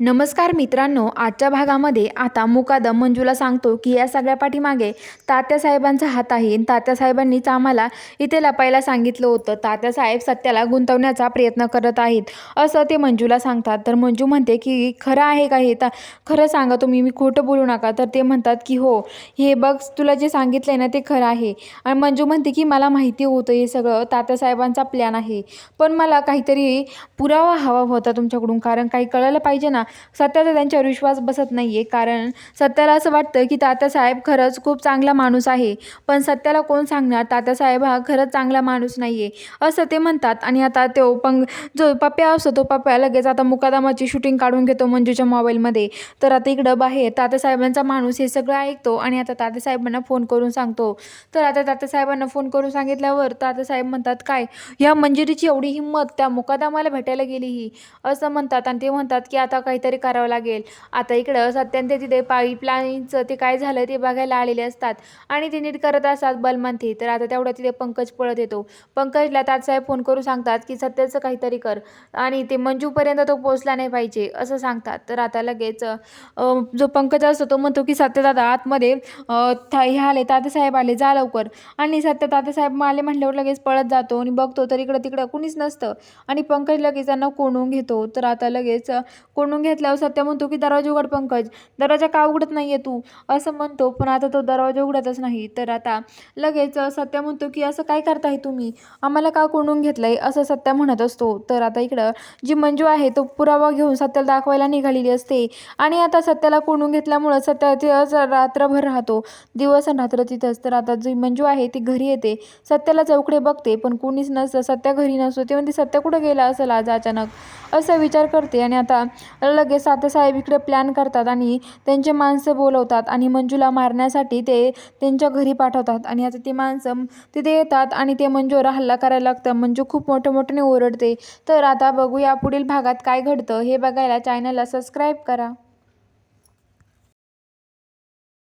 नमस्कार मित्रांनो आजच्या भागामध्ये आता मुकादम मंजूला सांगतो की या सगळ्या पाठीमागे तात्यासाहेबांचा हात आहे. आणि तात्यासाहेबांनीच आम्हाला इथे लपायला सांगितलं होतं. तात्यासाहेब सत्याला गुंतवण्याचा प्रयत्न करत आहेत असं ते मंजूला सांगतात. तर मंजू म्हणते की खरं आहे का हे? ता खरं सांगा तुम्ही मी खोटं बोलू नका. तर ते म्हणतात की हो हे बघ तुला जे सांगितलं आहे ना ते खरं आहे. आणि मंजू म्हणते की मला माहिती होतं हे सगळं तात्यासाहेबांचा प्लॅन आहे. पण मला काहीतरी पुरावा हवा होता तुमच्याकडून कारण काही कळलं पाहिजे ना सत्याचा त्यांच्यावर विश्वास बसत नाही आहे कारण सत्याला असं वाटतं की तात्यासाहेब खरंच खूप चांगला माणूस आहे. पण सत्याला कोण सांगणार? तात्यासाहेब हा खरंच चांगला माणूस नाही आहे असं ते म्हणतात. आणि आता तो पंग जो पप्प्या असतो तो पप्प्या लगेच आता मुकादामाची शूटिंग काढून घेतो मंजूच्या मोबाईलमध्ये तर आता इकडं बाहेर तात्यासाहेबांचा माणूस हे सगळं ऐकतो आणि आता तात्यासाहेबांना फोन करून सांगतो. तर आता तात्यासाहेबांना फोन करून सांगितल्यावर तात्यासाहेब म्हणतात काय? या मंजिरीची एवढी हिंमत त्या मुकादामाला भेटायला गेली ही? असं म्हणतात. आणि ते म्हणतात की आता काहीतरी करावं लागेल. आता इकडं सत्यान ते तिथे पाईपलाईनचं ते काय झालं ते बघायला आलेले असतात. आणि ते नीट करत असतात बलमंथी. तर आता तेवढं तिथे पंकज पळत येतो. पंकजला तातसाहेब फोन करून सांगतात की सत्याचं काहीतरी कर. आणि ते मंजूपर्यंत तो पोचला नाही पाहिजे असं सांगतात. तर आता लगेच जो पंकज असतो तो म्हणतो की सत्यदादा आतमध्ये हे आले तातेसाहेब आले जा लवकर. आणि सत्य तातेसाहेब आले म्हटल्यावर लगेच पळत जातो आणि बघतो तर इकडं तिकडं कुणीच नसतं. आणि पंकज लगेच त्यांना कोंडून घेतो. तर आता लगेच कोणून कोंडून घेतल्यावर सत्य म्हणतो की दरवाजा उघड पंकज. दरवाजा का उघडत नाही आहे तू? असं म्हणतो. पण आता तो दरवाजा उघडतच नाही. तर आता लगेच सत्या सत्य म्हणतो की असं काय करताय तुम्ही? आम्हाला का कोंडून घेतलंय? असं सत्य म्हणत असतो. तर आता इकडं जी मंजू आहे तो पुरावा घेऊन सत्याला दाखवायला निघालेली असते. आणि आता सत्याला कोंडून घेतल्यामुळं सत्या तिथंच रात्रभर राहतो. दिवस आणि रात्र तिथंच. तर आता जी मंजू आहे ती घरी येते. सत्याला चौकडे बघते पण कोणीच नसतं. सत्या घरी नसतो. ते म्हणते सत्य कुठं गेला असेल आज अचानक? असा विचार करते आणि आता लगेच तात्यासाहेब इकडे प्लॅन करतात आणि त्यांचे माणसं बोलवतात आणि मंजूला मारण्यासाठी ते त्यांच्या घरी पाठवतात. आणि आता ती माणसं तिथे येतात आणि ते मंजूवर हल्ला करायला लागतं. मंजू खूप मोठं मोठ्याने ओरडते. तर आता बघूया पुढील भागात काय घडतं. हे बघायला चॅनलला सबस्क्राईब करा.